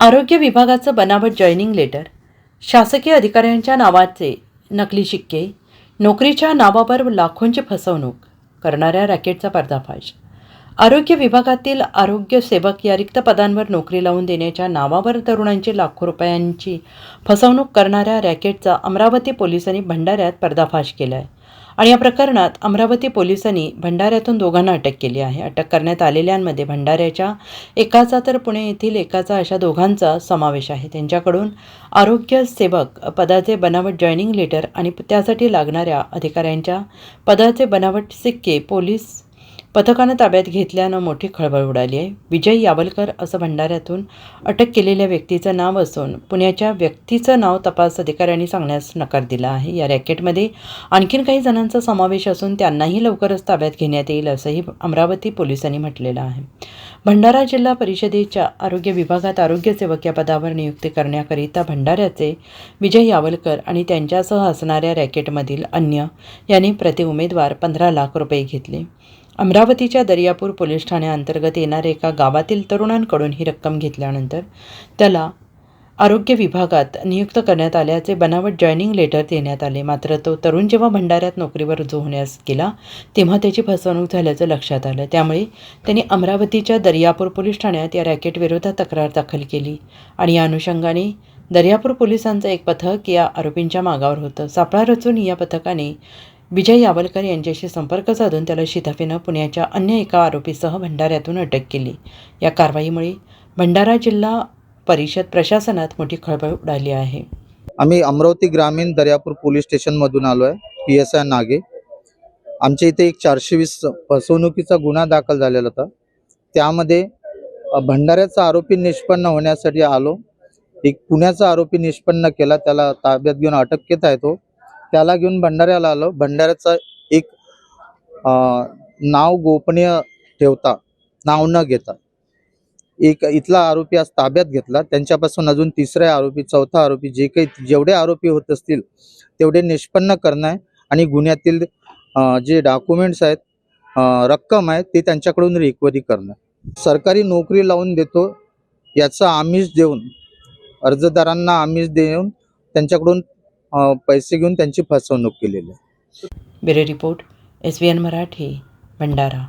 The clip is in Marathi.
आरोग्य विभागाचं बनावट जॉईनिंग लेटर. शासकीय अधिकाऱ्यांच्या नावाचे नकली शिक्के नोकरीच्या नावावर लाखोंची फसवणूक करणाऱ्या रॅकेटचा पर्दाफाश. आरोग्य विभागातील आरोग्य सेवक या रिक्त पदांवर नोकरी लावून देण्याच्या नावावर तरुणांची लाखो रुपयांची फसवणूक करणाऱ्या रॅकेटचा अमरावती पोलिसांनी भंडाऱ्यात पर्दाफाश केला आहे आणि या प्रकरणात अमरावती पोलिसांनी भंडाऱ्यातून दोघांना अटक केली आहे. अटक करण्यात आलेल्यांमध्ये भंडाऱ्याच्या एकाचा तर पुणे येथील एकाचा अशा दोघांचा समावेश आहे. त्यांच्याकडून आरोग्य सेवक पदाचे बनावट जॉईनिंग लेटर आणि त्यासाठी लागणाऱ्या अधिकाऱ्यांच्या पदाचे बनावट सिक्के पोलीस पथकानं ताब्यात घेतल्यानं मोठी खळबळ उडाली आहे. विजय यावलकर असं भंडाऱ्यातून अटक केलेल्या व्यक्तीचं नाव असून पुण्याच्या व्यक्तीचं नाव तपास अधिकाऱ्यांनी सांगण्यास नकार दिला आहे. या रॅकेटमध्ये आणखीन काही जणांचा समावेश असून त्यांनाही लवकरच ताब्यात घेण्यात येईल असंही अमरावती पोलिसांनी म्हटलेलं आहे. भंडारा जिल्हा परिषदेच्या आरोग्य विभागात आरोग्य सेवक या पदावर नियुक्ती करण्याकरिता भंडाऱ्याचे विजय यावलकर आणि त्यांच्यासह असणाऱ्या रॅकेटमधील अन्य यांनी प्रति उमेदवार पंधरा लाख रुपये घेतले. अमरावतीच्या दर्यापूर पोलीस ठाण्याअंतर्गत येणाऱ्या एका गावातील तरुणांकडून ही रक्कम घेतल्यानंतर त्याला आरोग्य विभागात नियुक्त करण्यात आल्याचे बनावट जॉईनिंग लेटर देण्यात आले. मात्र तो तरुण जेव्हा भंडाऱ्यात नोकरीवर रुजू होण्यास गेला तेव्हा त्याची फसवणूक झाल्याचं लक्षात आलं. त्यामुळे त्यांनी अमरावतीच्या दर्यापूर पोलीस ठाण्यात या रॅकेटविरोधात तक्रार दाखल केली आणि या अनुषंगाने दर्यापूर पोलिसांचं एक पथक या आरोपींच्या मागावर होतं. सापळा रचून या पथकाने विजय यावलकर यांच्याशी संपर्क साधून त्याला शिताफीनं पुण्याच्या अन्य एका आरोपीसह भंडाऱ्यातून अटक केली. या कारवाईमुळे भंडारा जिल्हा परिषद प्रशासनात मोठी खळबळ उडाली आहे. आम्ही अमरावती ग्रामीण दर्यापूर पोलीस स्टेशनमधून आलो आहे पी एस आय नागे. आमच्या इथे एक चारशे वीस फसवणुकीचा गुन्हा दाखल झालेला होता. त्यामध्ये भंडाऱ्याचा आरोपी निष्पन्न होण्यासाठी आलो. एक पुण्याचा आरोपी निष्पन्न केला त्याला ताब्यात घेऊन अटक केत आहे तो त्याला घेऊन भंडाऱ्याला आलो. भंडाऱ्याचा एक नाव गोपनीय ठेवता नाव न घेता. एक इथला आरोपी आज ताब्यात घेतला. त्यांच्यापासून अजून तिसरा आरोपी चौथा आरोपी जे काही जेवढे आरोपी होत असतील तेवढे निष्पन्न करणं आहे आणि गुन्ह्यातील जे डॉक्युमेंट्स आहेत रक्कम आहे ते त्यांच्याकडून रिकव्हरी करणं सरकारी नोकरी लावून देतो याचं आमिष देऊन अर्जदारांना आमिष देऊन त्यांच्याकडून पैसे घेऊन त्यांची फसवणूक केलेली आहे. Bureau report S B N Marathi Bhandara.